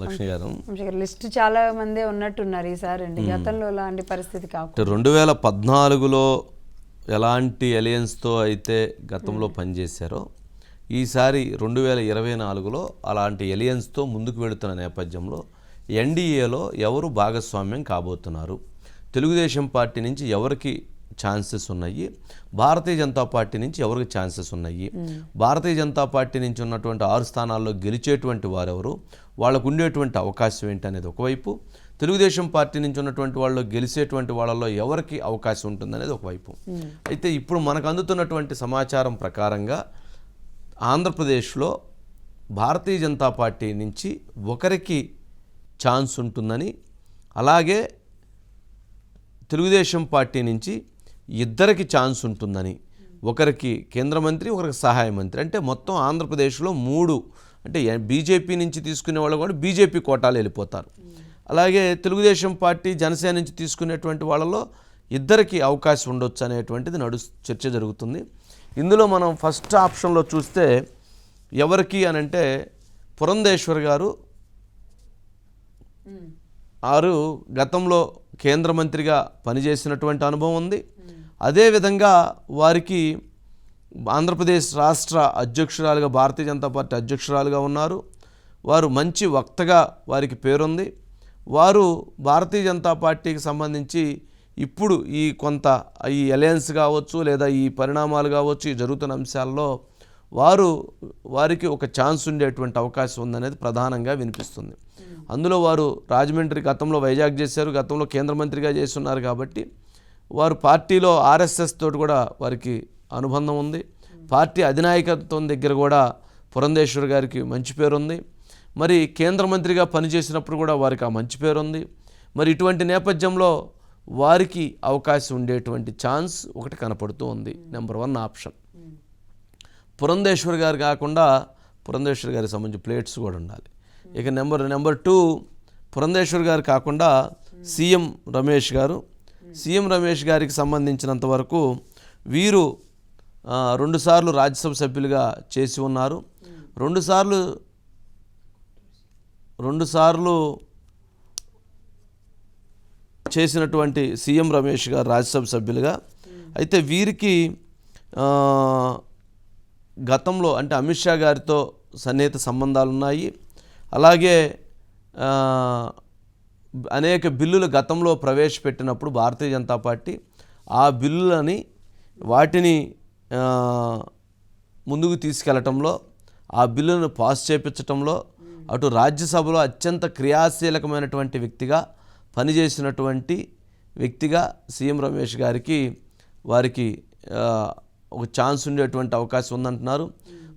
లక్ష్మి గారు. లిస్ట్ చాలా మందే ఉన్నట్టున్నారు ఈసారి అండి. గతంలో లాంటి పరిస్థితి కాకుండా. రెండు వేల పద్నాలుగులో ఎలాంటి అలయన్స్తో అయితే గతంలో పనిచేశారో ఈసారి రెండు వేల ఇరవై నాలుగులో అలాంటి ఎలియన్స్తో ముందుకు వెళుతున్న నేపథ్యంలో ఎన్డీఏలో ఎవరు భాగస్వామ్యం కాబోతున్నారు? తెలుగుదేశం పార్టీ నుంచి ఎవరికి ఛాన్సెస్ ఉన్నాయి. భారతీయ జనతా పార్టీ నుంచి ఎవరికి ఛాన్సెస్ ఉన్నాయి? భారతీయ జనతా పార్టీ నుంచి ఉన్నటువంటి ఆరు స్థానాల్లో గెలిచేటువంటి వారెవరు? వాళ్ళకు ఉండేటువంటి అవకాశం ఏంటి అనేది ఒకవైపు. తెలుగుదేశం పార్టీ నుంచి ఉన్నటువంటి వాళ్ళు గెలిచేటువంటి వాళ్ళలో ఎవరికి అవకాశం ఉంటుందనేది ఒకవైపు. అయితే ఇప్పుడు మనకు అందుతున్నటువంటి సమాచారం ప్రకారంగా ఆంధ్రప్రదేశ్లో భారతీయ జనతా పార్టీ నుంచి ఒకరికి ఛాన్స్ ఉంటుందని అలాగే తెలుగుదేశం పార్టీ నుంచి ఇద్దరికి ఛాన్స్ ఉంటుందని. ఒకరికి కేంద్ర మంత్రి ఒకరికి సహాయ మంత్రి. అంటే మొత్తం ఆంధ్రప్రదేశ్లో మూడు అంటే బీజేపీ నుంచి తీసుకునే వాళ్ళు కూడా బీజేపీ కోటాలు వెళ్ళిపోతారు. అలాగే తెలుగుదేశం పార్టీ జనసేన నుంచి తీసుకునేటువంటి వాళ్ళలో ఇద్దరికి అవకాశం ఉండొచ్చు అనేటువంటిది నడు చర్చ జరుగుతుంది. ఇందులో మనం ఫస్ట్ ఆప్షన్లో చూస్తే ఎవరికి అని అంటే పురంధేశ్వర్ గారు. ఆరు గతంలో కేంద్ర మంత్రిగా పనిచేసినటువంటి అనుభవం ఉంది. అదేవిధంగా వారికి ఆంధ్రప్రదేశ్ రాష్ట్ర అధ్యక్షురాలుగా భారతీయ జనతా పార్టీ అధ్యక్షురాలుగా ఉన్నారు. వారు మంచి వక్తగా వారికి పేరుంది. వారు భారతీయ జనతా పార్టీకి సంబంధించి ఇప్పుడు ఈ కొంత ఈ అలయన్స్ కావచ్చు లేదా ఈ పరిణామాలు కావచ్చు ఈ జరుగుతున్న అంశాల్లో వారు వారికి ఒక ఛాన్స్ ఉండేటువంటి అవకాశం ఉందనేది ప్రధానంగా వినిపిస్తుంది. అందులో వారు రాజమండ్రి గతంలో వైజాగ్ చేశారు. గతంలో కేంద్ర మంత్రిగా చేస్తున్నారు కాబట్టి వారు పార్టీలో ఆర్ఎస్ఎస్ తోటి కూడా వారికి అనుబంధం ఉంది. పార్టీ అధినాయకత్వం దగ్గర కూడా పురంధేశ్వర్ గారికి మంచి పేరు ఉంది మరి కేంద్ర మంత్రిగా పనిచేసినప్పుడు కూడా వారికి ఆ మంచి పేరు ఉంది మరి ఇటువంటి నేపథ్యంలో వారికి అవకాశం ఉండేటువంటి ఛాన్స్ ఒకటి కనపడుతూ ఉంది. Number one option. Purandeshwar garu కాకుండా పురంధేశ్వర్ గారికి సంబంధించి ప్లేట్స్ కూడా ఉండాలి. ఇక number number two Purandeshwar garu కాకుండా సీఎం రమేష్ గారు సీఎం రమేష్ గారికి సంబంధించినంత వరకు వీరు రెండుసార్లు రాజ్యసభ సభ్యులుగా చేసి ఉన్నారు. రెండుసార్లు రెండుసార్లు చేసినటువంటి సీఎం రమేష్ గారు రాజ్యసభ సభ్యులుగా. అయితే వీరికి గతంలో అంటే అమిత్ షా గారితో సన్నిహిత సంబంధాలు ఉన్నాయి అలాగే అనేక బిల్లులు గతంలో ప్రవేశపెట్టినప్పుడు భారతీయ జనతా పార్టీ ఆ బిల్లులని వాటిని ముందుకు తీసుకెళ్ళటంలో ఆ బిల్లును పాస్ చేపించటంలో అటు రాజ్యసభలో అత్యంత క్రియాశీలకమైనటువంటి వ్యక్తిగా పనిచేసినటువంటి వ్యక్తిగా సీఎం రమేష్ గారికి వారికి ఒక ఛాన్స్ ఉండేటువంటి అవకాశం ఉందంటున్నారు.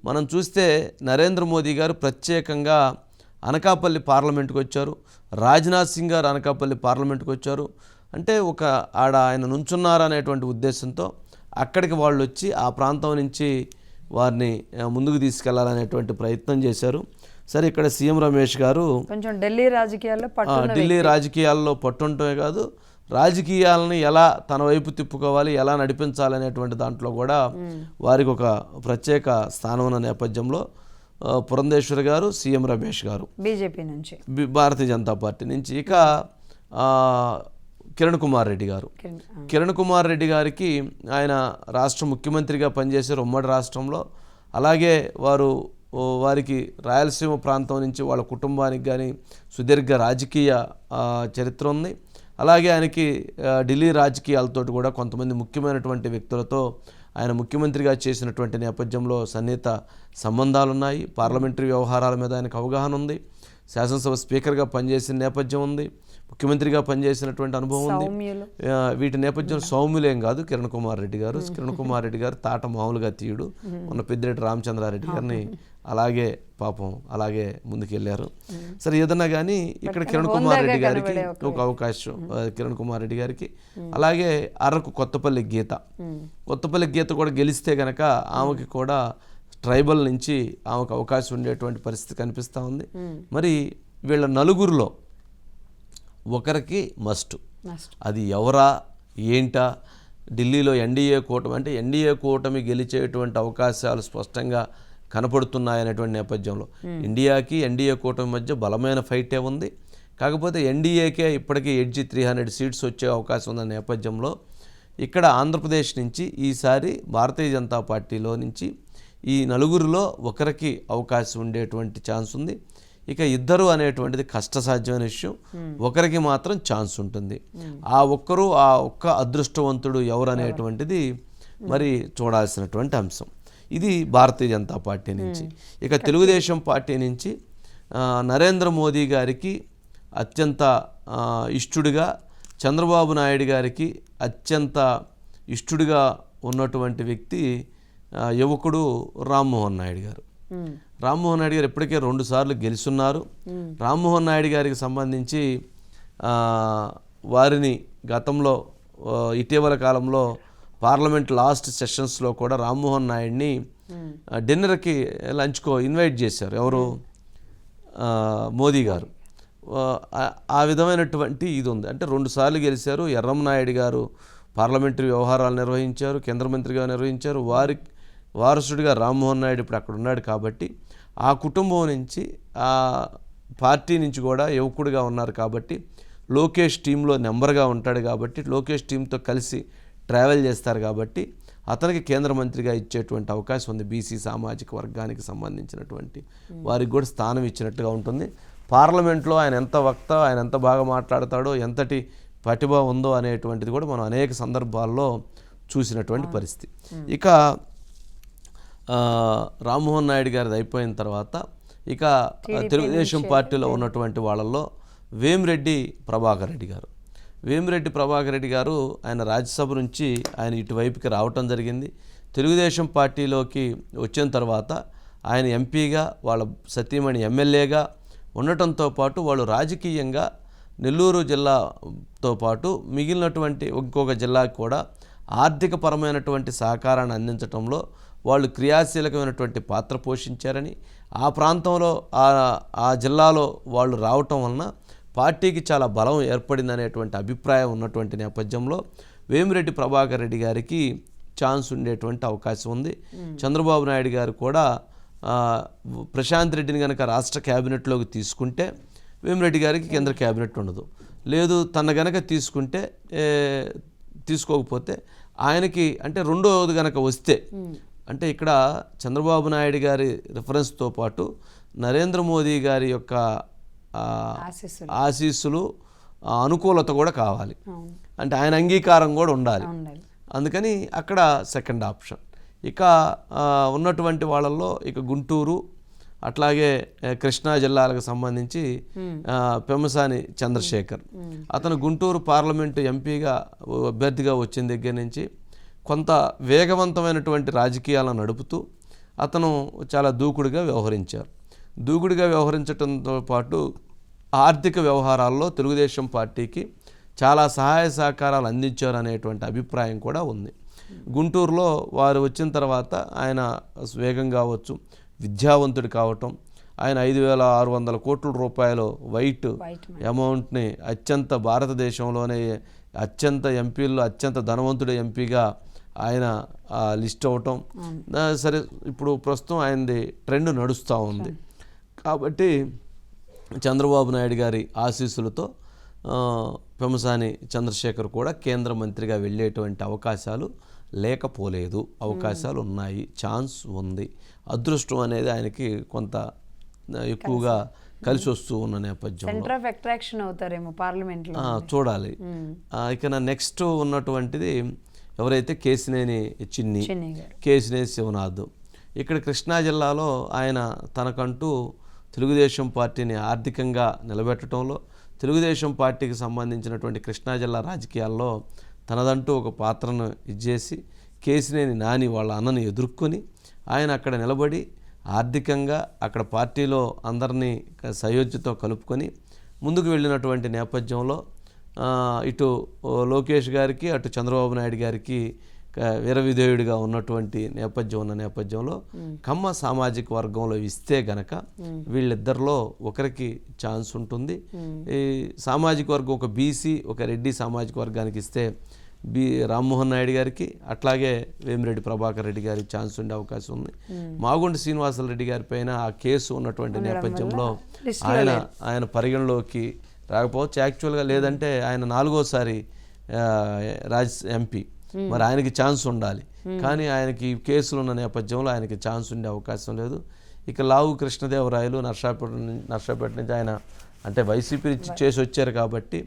మనం చూస్తే నరేంద్ర మోదీ గారు ప్రత్యేకంగా అనకాపల్లి పార్లమెంట్కి వచ్చారు. రాజ్నాథ్ సింగ్ గారు అనకాపల్లి పార్లమెంట్కి వచ్చారు. అంటే ఒక ఆడ ఆయన నుంచున్నారు అనేటువంటి ఉద్దేశంతో అక్కడికి వాళ్ళు వచ్చి ఆ ప్రాంతం నుంచి వారిని ముందుకు తీసుకెళ్ళాలనేటువంటి ప్రయత్నం చేశారు. సరే ఇక్కడ సీఎం రమేష్ గారు కొంచెం ఢిల్లీ రాజకీయాల్లో ఢిల్లీ రాజకీయాల్లో పట్టుంటమే కాదు రాజకీయాలని ఎలా తన వైపు తిప్పుకోవాలి ఎలా నడిపించాలనేటువంటి దాంట్లో కూడా వారికి ఒక ప్రత్యేక స్థానం ఉన్న నేపథ్యంలో పురంధేశ్వరి గారు సీఎం రమేష్ గారు. బీజేపీ నుంచి. భారతీయ జనతా పార్టీ నుంచి ఇక కిరణ్ కుమార్ రెడ్డి గారు. కిరణ్, కుమార్ రెడ్డి గారికి ఆయన రాష్ట్ర ముఖ్యమంత్రిగా పనిచేశారు ఉమ్మడి రాష్ట్రంలో అలాగే వారు వారికి రాయలసీమ ప్రాంతం నుంచి వాళ్ళ కుటుంబానికి కానీ సుదీర్ఘ రాజకీయ చరిత్ర ఉంది. అలాగే ఆయనకి ఢిల్లీ రాజకీయాలతోటి కూడా కొంతమంది ముఖ్యమైనటువంటి వ్యక్తులతో ఆయన ముఖ్యమంత్రిగా చేసినటువంటి నేపథ్యంలో సన్నిహిత సంబంధాలు ఉన్నాయి పార్లమెంటరీ వ్యవహారాల మీద ఆయనకు అవగాహన ఉంది. శాసనసభ స్పీకర్గా పనిచేసిన నేపథ్యం ఉంది. ముఖ్యమంత్రిగా పనిచేసినటువంటి అనుభవం ఉంది. వీటి నేపథ్యం సౌమ్యులేం కాదు కిరణ్ కుమార్ రెడ్డి గారు. కిరణ్ కుమార్ రెడ్డి గారు తాట మామూలుగా తీయుడు. మన పెద్దిరెడ్డి రామచంద్రారెడ్డి గారిని అలాగే పాపం అలాగే ముందుకెళ్ళారు సరే ఏదన్నా కానీ ఇక్కడ కిరణ్ కుమార్ రెడ్డి గారికి ఒక అవకాశం. కిరణ్ కుమార్ రెడ్డి గారికి. అలాగే అరకు కొత్తపల్లి గీత. కొత్తపల్లి గీత కూడా గెలిస్తే గనక ఆమెకి కూడా ట్రైబల్ నుంచి ఆమెకు అవకాశం ఉండేటువంటి పరిస్థితి కనిపిస్తూ ఉంది. మరి వీళ్ళ నలుగురిలో ఒకరికి మస్ట్ అది ఎవరా ఏంటా? ఢిల్లీలో ఎన్డీఏ కూటమి అంటే ఎన్డీఏ కూటమి గెలిచేటువంటి అవకాశాలు స్పష్టంగా కనపడుతున్నాయనేటువంటి నేపథ్యంలో. ఇండియాకి ఎన్డీఏ కూటమి మధ్య బలమైన ఫైటే ఉంది. కాకపోతే ఎన్డీఏకే ఇప్పటికీ ఎడ్జి త్రీ హండ్రెడ్ సీట్స్ వచ్చే అవకాశం ఉన్న నేపథ్యంలో ఇక్కడ ఆంధ్రప్రదేశ్ నుంచి ఈసారి భారతీయ జనతా పార్టీలో నుంచి ఈ నలుగురిలో ఒకరికి అవకాశం ఉండేటువంటి ఛాన్స్ ఉంది. ఇక ఇద్దరు అనేటువంటిది కష్టసాధ్యమైన విషయం ఒకరికి మాత్రం ఛాన్స్ ఉంటుంది. ఆ ఒక్కరు ఆ ఒక్క అదృష్టవంతుడు ఎవరు అనేటువంటిది మరి చూడాల్సినటువంటి అంశం. ఇది భారతీయ జనతా పార్టీ నుంచి. ఇక తెలుగుదేశం పార్టీ నుంచి నరేంద్ర మోదీ గారికి అత్యంత ఇష్టుడిగా చంద్రబాబు నాయుడు గారికి అత్యంత ఇష్టుడిగా ఉన్నటువంటి వ్యక్తి యువకుడు రామ్మోహన్ నాయుడు గారు. రామ్మోహన్ నాయుడు గారు ఇప్పటికే రెండు సార్లు గెలుచున్నారు రామ్మోహన్ నాయుడు గారికి సంబంధించి వారిని గతంలో ఇటీవల కాలంలో పార్లమెంట్ లాస్ట్ సెషన్స్లో కూడా రామ్మోహన్ నాయుడిని డిన్నర్కి లంచ్కో ఇన్వైట్ చేశారు. ఎవరు? మోదీ గారు. ఆ- విధమైనటువంటి ఇది ఉంది. అంటే రెండు సార్లు గెలిచారు. ఎర్రంనాయుడు గారు పార్లమెంటరీ వ్యవహారాలు నిర్వహించారు కేంద్ర మంత్రిగా నిర్వహించారు. వారి వారసుడిగా రామ్మోహన్ నాయుడు ఇప్పుడు అక్కడ ఉన్నాడు కాబట్టి ఆ కుటుంబం నుంచి ఆ పార్టీ నుంచి కూడా యువకుడిగా ఉన్నారు కాబట్టి లోకేష్ టీంలో నెంబర్గా ఉంటాడు కాబట్టి లోకేష్ టీంతో కలిసి ట్రావెల్ చేస్తారు కాబట్టి అతనికి కేంద్ర మంత్రిగా ఇచ్చేటువంటి అవకాశం ఉంది. బీసీ సామాజిక వర్గానికి సంబంధించినటువంటి వారికి కూడా స్థానం ఇచ్చినట్టుగా ఉంటుంది. పార్లమెంట్లో ఆయన ఎంత వక్త ఆయన ఎంత బాగా మాట్లాడతాడో ఎంతటి ప్రతిభ ఉందో అనేటువంటిది కూడా మనం అనేక సందర్భాల్లో చూసినటువంటి పరిస్థితి. ఇక రామ్మోహన్ నాయుడు గారిది అయిపోయిన తర్వాత ఇక తెలుగుదేశం పార్టీలో ఉన్నటువంటి వాళ్ళల్లో వేమిరెడ్డి ప్రభాకర్ రెడ్డి గారు. వేమిరెడ్డి ప్రభాకర్ రెడ్డి గారు ఆయన రాజ్యసభ నుంచి ఆయన ఇటువైపుకి రావటం జరిగింది. తెలుగుదేశం పార్టీలోకి వచ్చిన తర్వాత ఆయన ఎంపీగా వాళ్ళ సతీమణి ఎమ్మెల్యేగా ఉండటంతో పాటు వాళ్ళు రాజకీయంగా నెల్లూరు జిల్లాతో పాటు మిగిలినటువంటి ఇంకొక జిల్లాకి కూడా ఆర్థికపరమైనటువంటి సహకారాన్ని అందించడంలో వాళ్ళు క్రియాశీలకమైనటువంటి పాత్ర పోషించారని ఆ ప్రాంతంలో ఆ జిల్లాలో వాళ్ళు రావటం వలన పార్టీకి చాలా బలం ఏర్పడిందనేటువంటి అభిప్రాయం ఉన్నటువంటి నేపథ్యంలో వేమిరెడ్డి ప్రభాకర్ రెడ్డి గారికి ఛాన్స్ ఉండేటువంటి అవకాశం ఉంది. చంద్రబాబు నాయుడు గారు కూడా ప్రశాంత్ రెడ్డిని కనుక రాష్ట్ర క్యాబినెట్లోకి తీసుకుంటే వేమిరెడ్డి గారికి కేంద్ర క్యాబినెట్ ఉండదు. లేదు తన గనక తీసుకుంటే తీసుకోకపోతే ఆయనకి అంటే రెండోది గనక వస్తే అంటే ఇక్కడ చంద్రబాబు నాయుడు గారి రిఫరెన్స్తో పాటు నరేంద్ర మోదీ గారి యొక్క ఆశీస్సులు. అనుకూలత కూడా కావాలి. అంటే ఆయన అంగీకారం కూడా ఉండాలి. అందుకని అక్కడ సెకండ్ ఆప్షన్ ఇక ఉన్నటువంటి వాళ్ళల్లో ఇక గుంటూరు అట్లాగే కృష్ణా జిల్లాలకు సంబంధించి ఆ, పెమ్మసాని చంద్రశేఖర్. అతను గుంటూరు పార్లమెంటు ఎంపీగా అభ్యర్థిగా వచ్చిన దగ్గర నుంచి కొంత వేగవంతమైనటువంటి రాజకీయాలను నడుపుతూ అతను చాలా దూకుడుగా వ్యవహరించారు. దూకుడుగా వ్యవహరించడంతో పాటు ఆర్థిక వ్యవహారాల్లో తెలుగుదేశం పార్టీకి చాలా సహాయ సహకారాలు అందించారు అనేటువంటి అభిప్రాయం కూడా ఉంది. గుంటూరులో వారు వచ్చిన తర్వాత ఆయన వేగం కావచ్చు విద్యావంతుడు కావటం ఆయన ఐదు వేల ఆరు వందల కోట్ల రూపాయలు వైట్ వైట్ అమౌంట్ని అత్యంత భారతదేశంలోనే అత్యంత ఎంపీల్లో అత్యంత ధనవంతుడు ఎంపీగా ఆయన లిస్ట్ అవటం సరే ఇప్పుడు ప్రస్తుతం ఆయనది ట్రెండ్ నడుస్తూ ఉంది. కాబట్టి చంద్రబాబు నాయుడు గారి ఆశీస్సులతో పెమసాని చంద్రశేఖర్ కూడా కేంద్ర మంత్రిగా వెళ్ళేటువంటి అవకాశాలు లేకపోలేదు. అవకాశాలు ఉన్నాయి. ఛాన్స్ ఉంది. అదృష్టం అనేది ఆయనకి కొంత ఎక్కువగా కలిసి. వస్తూ ఉన్న నేపథ్యంలో. అవుతారేమో ఆ, చూడాలి. ఇక నా నెక్స్ట్ ఉన్నటువంటిది ఎవరైతే కేసినేని చిన్ని కేసినేని శివనాథ్ ఇక్కడ కృష్ణా జిల్లాలో ఆయన తనకంటూ తెలుగుదేశం పార్టీని ఆర్థికంగా నిలబెట్టడంలో తెలుగుదేశం పార్టీకి సంబంధించినటువంటి కృష్ణా జిల్లా రాజకీయాల్లో తనదంటూ ఒక పాత్రను ఇచ్చేసి కేసినేని నాని వాళ్ళ అన్నని ఎదుర్కొని ఆయన అక్కడ నిలబడి ఆర్థికంగా అక్కడ పార్టీలో అందరినీ సయోధ్యతో కలుపుకొని ముందుకు వెళ్ళినటువంటి నేపథ్యంలో ఇటు లోకేష్ గారికి అటు చంద్రబాబు నాయుడు గారికి వీరవిధేయుడిగా ఉన్నటువంటి నేపథ్యం ఉన్న నేపథ్యంలో కమ్మ సామాజిక వర్గంలో ఇస్తే గనక వీళ్ళిద్దరిలో ఒకరికి ఛాన్స్ ఉంటుంది. ఈ సామాజిక వర్గం ఒక బీసీ ఒక రెడ్డి సామాజిక వర్గానికి ఇస్తే బి రామ్మోహన్ నాయుడు గారికి అట్లాగే వేమిరెడ్డి ప్రభాకర్ రెడ్డి గారికి ఛాన్స్ ఉండే అవకాశం ఉంది. మాగుంటి శ్రీనివాసరెడ్డి గారి పైన ఆ కేసు ఉన్నటువంటి నేపథ్యంలో ఆయన ఆయన పరిగణలోకి రాకపోవచ్చు. యాక్చువల్గా లేదంటే ఆయన నాలుగోసారి రాజ్ ఎంపీ మరి ఆయనకి ఛాన్స్ ఉండాలి. కానీ ఆయనకి కేసులు ఉన్న నేపథ్యంలో ఆయనకి ఛాన్స్ ఉండే అవకాశం లేదు. ఇక లావు కృష్ణదేవరాయలు నర్సాపేట నర్సాపేట నుంచి ఆయన అంటే వైసీపీ నుంచి చేసి వచ్చారు కాబట్టి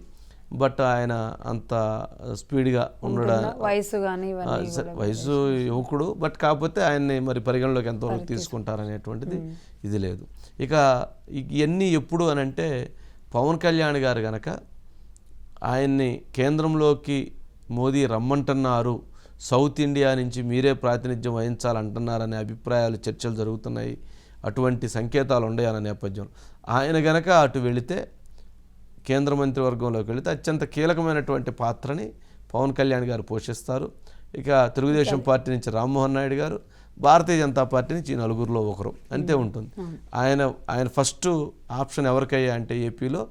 బట్ ఆయన అంత స్పీడ్గా ఉండడం వయసు వయసు యువకుడు బట్ కాకపోతే ఆయన్ని మరి పరిగణలోకి ఎంతవరకు తీసుకుంటారనేటువంటిది ఇది లేదు. ఇక ఇవన్నీ ఎప్పుడు అని అంటే పవన్ కళ్యాణ్ గారు గనక ఆయన్ని కేంద్రంలోకి మోదీ రమ్మంటున్నారు సౌత్ ఇండియా నుంచి మీరే ప్రాతినిధ్యం వహించాలంటున్నారనే అభిప్రాయాలు చర్చలు జరుగుతున్నాయి. అటువంటి సంకేతాలు ఉన్నాయన్న నేపథ్యం ఆయన గనక అటు వెళితే కేంద్ర మంత్రివర్గంలోకి వెళితే అత్యంత కీలకమైనటువంటి పాత్రని పవన్ కళ్యాణ్ గారు పోషిస్తారు. ఇక తెలుగుదేశం పార్టీ నుంచి రామ్మోహన్ నాయుడు గారు భారతీయ జనతా పార్టీ నుంచి నలుగురిలో ఒకరు అంతే ఉంటుంది. ఆయన ఆయన ఫస్ట్ ఆప్షన్ ఎవరికయ్యా అంటే ఏపీలో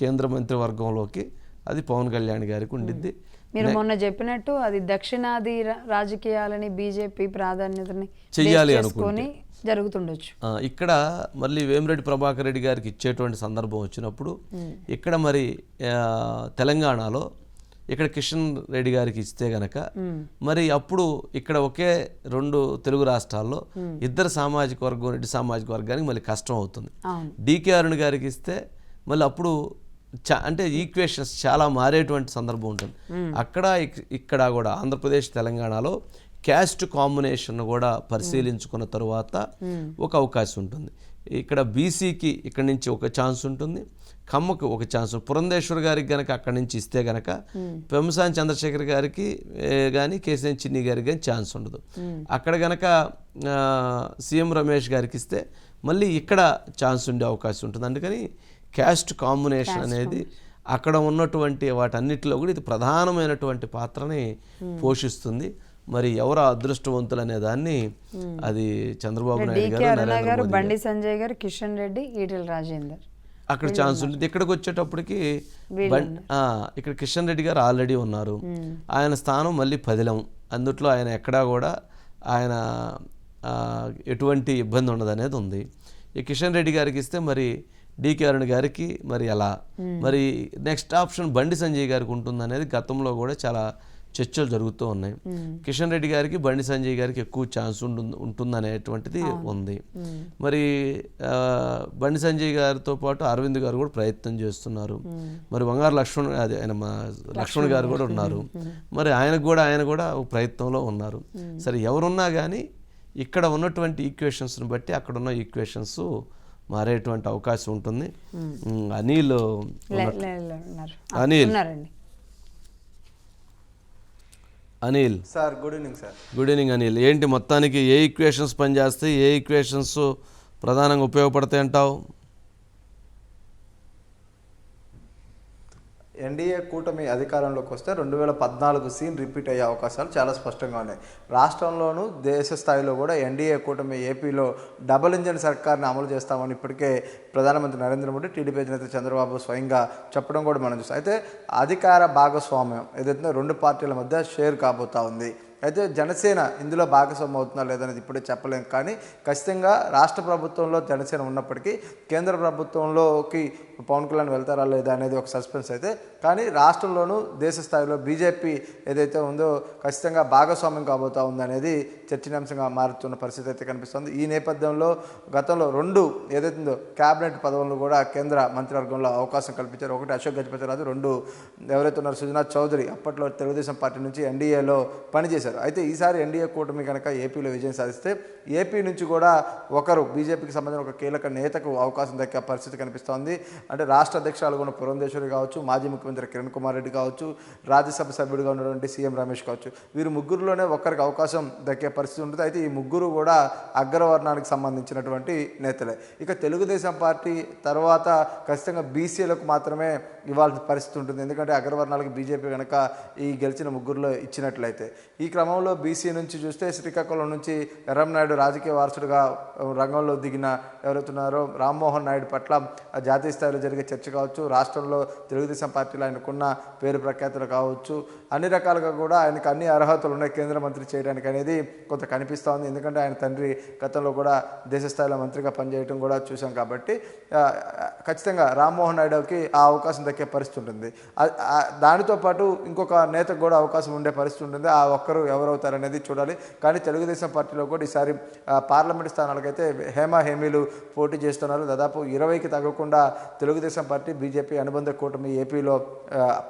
కేంద్ర మంత్రివర్గంలోకి అది పవన్ కళ్యాణ్ గారికి ఉండిద్ది. మీరు మొన్న చెప్పినట్టు అది దక్షిణాది రాజకీయాలని బీజేపీ ప్రాధాన్యతని చెయ్యాలి చేసుకొని జరుగుతుండొచ్చు. ఇక్కడ మళ్ళీ వేమిరెడ్డి ప్రభాకర్ రెడ్డి గారికి ఇచ్చేటువంటి సందర్భం వచ్చినప్పుడు ఇక్కడ మరి తెలంగాణలో ఇక్కడ కిషన్ రెడ్డి గారికి ఇస్తే గనక మరి అప్పుడు ఇక్కడ ఒకే రెండు తెలుగు రాష్ట్రాల్లో ఇద్దరు సామాజిక వర్గం రెడ్డి సామాజిక వర్గానికి మళ్ళీ కష్టం అవుతుంది. డికే అరుణ్ గారికి ఇస్తే మళ్ళీ అప్పుడు చా- అంటే ఈక్వేషన్స్ చాలా మారేటువంటి సందర్భం ఉంటుంది. అక్కడ ఇక్- ఇక్కడ కూడా ఆంధ్రప్రదేశ్ తెలంగాణలో క్యాస్ట్ కాంబినేషన్ కూడా పరిశీలించుకున్న తరువాత ఒక అవకాశం ఉంటుంది. ఇక్కడ బీసీకి ఇక్కడ నుంచి ఒక ఛాన్స్ ఉంటుంది. కమ్మకు ఒక ఛాన్స్. పురంధేశ్వర్ గారికి గనక అక్కడి నుంచి ఇస్తే గనక పెంసాని చంద్రశేఖర్ గారికి కానీ కేసీఎన్ చిన్ని గారికి కానీ ఛాన్స్ ఉండదు. అక్కడ గనక సీఎం రమేష్ గారికి ఇస్తే మళ్ళీ ఇక్కడ ఛాన్స్ ఉండే అవకాశం ఉంటుంది. అందుకని క్యాస్ట్ కాంబినేషన్ అనేది అక్కడ ఉన్నటువంటి వాటన్నిటిలో కూడా ఇది ప్రధానమైనటువంటి పాత్రని పోషిస్తుంది. మరి ఎవరు అదృష్టవంతులు అనే దాన్ని అది చంద్రబాబు నాయుడు గారు బండి సంజయ్ గారు కిషన్ రెడ్డి ఈటెల రాజేందర్. అక్కడ ఛాన్స్ ఉంటుంది. ఇక్కడికి వచ్చేటప్పటికి ఇక్కడ కిషన్ రెడ్డి గారు ఆల్రెడీ ఉన్నారు. ఆయన స్థానం మళ్ళీ పదిలం. అందుట్లో ఆయన ఎక్కడా కూడా ఆయన ఎటువంటి ఇబ్బంది ఉండదు అనేది ఉంది. ఈ కిషన్ రెడ్డి గారికి ఇస్తే మరి డికే అరుణ్ గారికి మరి ఎలా? మరి నెక్స్ట్ ఆప్షన్ బండి సంజయ్ గారికి ఉంటుంది అనేది గతంలో కూడా చాలా చర్చలు జరుగుతూ ఉన్నాయి. కిషన్ రెడ్డి గారికి బండి సంజయ్ గారికి ఎక్కువ ఛాన్స్ ఉంటుంది ఉంటుందనేటువంటిది ఉంది. మరి బండి సంజయ్ గారితో పాటు అరవింద్ గారు కూడా ప్రయత్నం చేస్తున్నారు. మరి బంగారు లక్ష్మణ్ అదే ఆయన మా లక్ష్మణ్ గారు కూడా ఉన్నారు. మరి ఆయనకు కూడా ఆయన కూడా ప్రయత్నంలో ఉన్నారు. సరే ఎవరున్నా కానీ ఇక్కడ ఉన్నటువంటి ఈక్వేషన్స్ని బట్టి అక్కడ ఉన్న ఈక్వేషన్స్ మారేటువంటి అవకాశం ఉంటుంది. Anil Anil. Anil. Sir good evening sir. Good evening Anil. ఏంటి మొత్తానికి ఏ ఈక్వేషన్స్ పనిచేస్తాయి ఏ ఈక్వేషన్స్ ప్రధానంగా ఉపయోగపడతాయి అంటావు? ఎన్డీఏ కూటమి అధికారంలోకి వస్తే రెండు వేల పద్నాలుగు సీన్ రిపీట్ అయ్యే అవకాశాలు చాలా స్పష్టంగా ఉన్నాయి. రాష్ట్రంలోనూ దేశ స్థాయిలో కూడా ఎన్డీఏ కూటమి ఏపీలో డబుల్ ఇంజన్ సర్కార్ని అమలు చేస్తామని ఇప్పటికే ప్రధానమంత్రి నరేంద్ర మోడీ టీడీపీ అధినేత చంద్రబాబు స్వయంగా చెప్పడం కూడా మనం చూస్తాం. అయితే అధికార భాగస్వామ్యం ఏదైతే రెండు పార్టీల మధ్య షేర్ కాబోతా ఉంది. అయితే జనసేన ఇందులో భాగస్వామ్యం అవుతుందా లేదనేది ఇప్పుడే చెప్పలేం. కానీ ఖచ్చితంగా రాష్ట్ర ప్రభుత్వంలో జనసేన ఉన్నప్పటికీ కేంద్ర ప్రభుత్వంలోకి పవన్ కళ్యాణ్ వెళ్తారా లేదా అనేది ఒక సస్పెన్స్ అయితే. కానీ రాష్ట్రంలోనూ దేశ స్థాయిలో బీజేపీ ఏదైతే ఉందో ఖచ్చితంగా భాగస్వామ్యం కాబోతా ఉందనేది చర్చనీయాంశంగా మారుతున్న పరిస్థితి అయితే కనిపిస్తుంది. ఈ నేపథ్యంలో గతంలో రెండు ఏదైతే ఉందో క్యాబినెట్ పదవులను కూడా కేంద్ర మంత్రివర్గంలో అవకాశం కల్పించారు. ఒకటి అశోక్ గజపతిరాజు రెండు ఎవరైతే ఉన్నారు సుజనాథ్ చౌదరి. అప్పట్లో తెలుగుదేశం పార్టీ నుంచి ఎన్డీఏలో పనిచేశారు. అయితే ఈసారి ఎన్డీఏ కూటమి కనుక ఏపీలో విజయం సాధిస్తే ఏపీ నుంచి కూడా ఒకరు బీజేపీకి సంబంధించిన ఒక కీలక నేతకు అవకాశం దక్కే పరిస్థితి కనిపిస్తోంది. అంటే రాష్ట్ర అధ్యక్షురాలు ఉన్న పురంధేశ్వరి కావచ్చు మాజీ ముఖ్యమంత్రి కిరణ్ కుమార్ రెడ్డి కావచ్చు రాజ్యసభ సభ్యుడిగా ఉన్నటువంటి సీఎం రమేష్ కావచ్చు. వీరు ముగ్గురులోనే ఒక్కరికి అవకాశం దక్కే పరిస్థితి ఉంటుంది. అయితే ఈ ముగ్గురు కూడా అగ్రవర్ణానికి సంబంధించినటువంటి నేతలే. ఇక తెలుగుదేశం పార్టీ తర్వాత ఖచ్చితంగా బీసీలకు మాత్రమే ఇవ్వాల్సిన పరిస్థితి ఉంటుంది. ఎందుకంటే అగ్రవర్ణాలకు బీజేపీ కనుక ఈ గెలిచిన ముగ్గురులో ఇచ్చినట్లయితే. ఈ క్రమంలో బీసీ నుంచి చూస్తే శ్రీకాకుళం నుంచి ఎర్రంనాయుడు రాజకీయ వారసుడుగా రంగంలో దిగిన ఎవరైతున్నారో రామ్మోహన్ నాయుడు పట్ల జాతీయ స్థాయిలో జరిగే చర్చ కావచ్చు రాష్ట్రంలో తెలుగుదేశం పార్టీలో ఆయనకున్న పేరు ప్రఖ్యాతులు కావచ్చు అన్ని రకాలుగా కూడా ఆయనకు అన్ని అర్హతలు ఉన్నాయి కేంద్ర మంత్రి చేయడానికి అనేది కొంత కనిపిస్తూ ఉంది ఎందుకంటే ఆయన తండ్రి గతంలో కూడా దేశ స్థాయిలో మంత్రిగా పనిచేయడం కూడా చూసాం కాబట్టి ఖచ్చితంగా రామ్మోహన్ నాయుడుకి ఆ అవకాశం దక్కే పరిస్థితి ఉంటుంది. దానితో పాటు ఇంకొక నేతకు కూడా అవకాశం ఉండే పరిస్థితి ఉంటుంది. ఆ ఒక్కరు ఎవరవుతారనేది చూడాలి. కానీ తెలుగుదేశం పార్టీలో కూడా ఈసారి పార్లమెంట్ స్థానాలకైతే హేమా హేమీలు పోటీ చేస్తున్నారు. దాదాపు ఇరవైకి తగ్గకుండా తెలుగుదేశం పార్టీ బీజేపీ అనుబంధ కూటమి ఏపీలో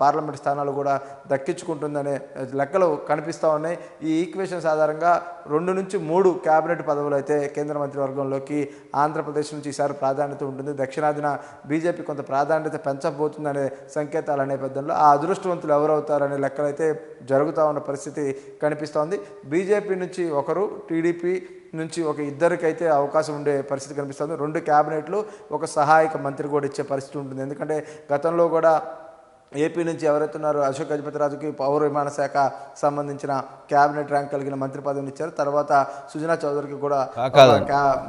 పార్లమెంట్ స్థానాలు కూడా దక్కించుకుంటుందనే లెక్కలు కనిపిస్తూ ఉన్నాయి. ఈ ఈక్వేషన్స్ ఆధారంగా రెండు నుంచి మూడు కేబినెట్ పదవులు అయితే కేంద్ర మంత్రివర్గంలోకి ఆంధ్రప్రదేశ్ నుంచి ఈసారి ప్రాధాన్యత ఉంటుంది. దక్షిణాదిన బీజేపీ కొంత ప్రాధాన్యత పెంచబోతుందనే సంకేతాల నేపథ్యంలో ఆ అదృష్టవంతులు ఎవరవుతారనే లెక్కలైతే జరుగుతూ ఉన్న పరిస్థితి కనిపిస్తోంది. బీజేపీ నుంచి ఒకరు టీడీపీ నుంచి ఒక ఇద్దరికైతే అవకాశం ఉండే పరిస్థితి కనిపిస్తుంది. రెండు క్యాబినెట్లు ఒక సహాయక మంత్రి కూడా ఇచ్చే పరిస్థితి ఉంటుంది. ఎందుకంటే గతంలో కూడా ఏపీ నుంచి ఎవరైతే ఉన్నారో అశోక్ గజపతిరాజుకి పౌర విమాన శాఖ సంబంధించిన క్యాబినెట్ ర్యాంక్ కలిగిన మంత్రి పదవిని ఇచ్చారు. తర్వాత సుజనా చౌదరికి కూడా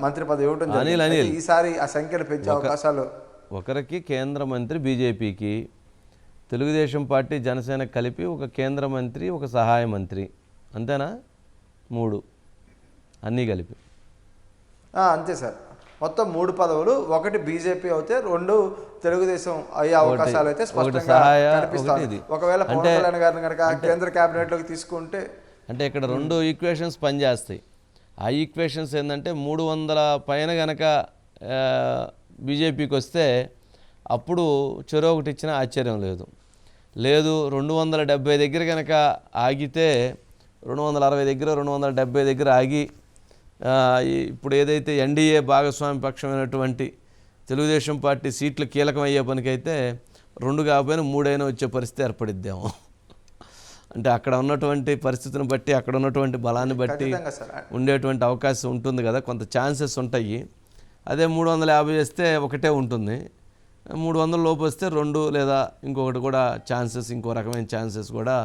మంత్రి పదవి ఇవ్వడం జరిగింది. అయితే ఈసారి ఆ సంఖ్యను పెంచే అవకాశాలు ఒకరికి కేంద్ర మంత్రి బీజేపీకి తెలుగుదేశం పార్టీ జనసేన కలిపి ఒక కేంద్ర మంత్రి ఒక సహాయ మంత్రి. అంతేనా? మూడు. అన్నీ కలిపి. అంతే సార్. మొత్తం మూడు పదవులు ఒకటి బీజేపీ అయితే రెండు తెలుగుదేశం అయ్యే అవకాశాలు అయితే స్పష్టంగా కనిపిస్తాయి. ఒకవేళ పవన్ కళ్యాణ్ గారిని కనుక కేంద్ర కేబినెట్లోకి తీసుకుంటే అంటే ఇక్కడ రెండు ఈక్వేషన్స్ పనిచేస్తాయి. ఆ ఈక్వేషన్స్ ఏంటంటే మూడు వందల పైన గనక బీజేపీకి వస్తే అప్పుడు చెరో ఒకటి ఇచ్చినా ఆశ్చర్యం లేదు. లేదు రెండు వందల డెబ్బై దగ్గర కనుక ఆగితే రెండు వందల అరవై దగ్గర రెండు వందల డెబ్బై దగ్గర ఆగి ఇప్పుడు ఏదైతే ఎన్డీఏ భాగస్వామి పక్షమైనటువంటి తెలుగుదేశం పార్టీ సీట్లు కీలకమయ్యే పనికైతే రెండు కాకపోయినా మూడైనా వచ్చే పరిస్థితి ఏర్పడిద్దేమో. అంటే అక్కడ ఉన్నటువంటి పరిస్థితిని బట్టి అక్కడ ఉన్నటువంటి బలాన్ని బట్టి ఉండేటువంటి అవకాశం ఉంటుంది కదా కొంత ఛాన్సెస్ ఉంటాయి. అదే మూడు వందల యాభై వేస్తే ఒకటే ఉంటుంది. మూడు వందల లోపు వస్తే రెండు లేదా ఇంకొకటి కూడా ఛాన్సెస్ ఇంకో రకమైన ఛాన్సెస్ కూడా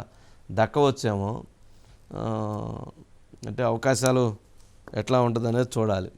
దక్కవచ్చేమో. అంటే అవకాశాలు ఎట్లా ఉంటుంది అనేది చూడాలి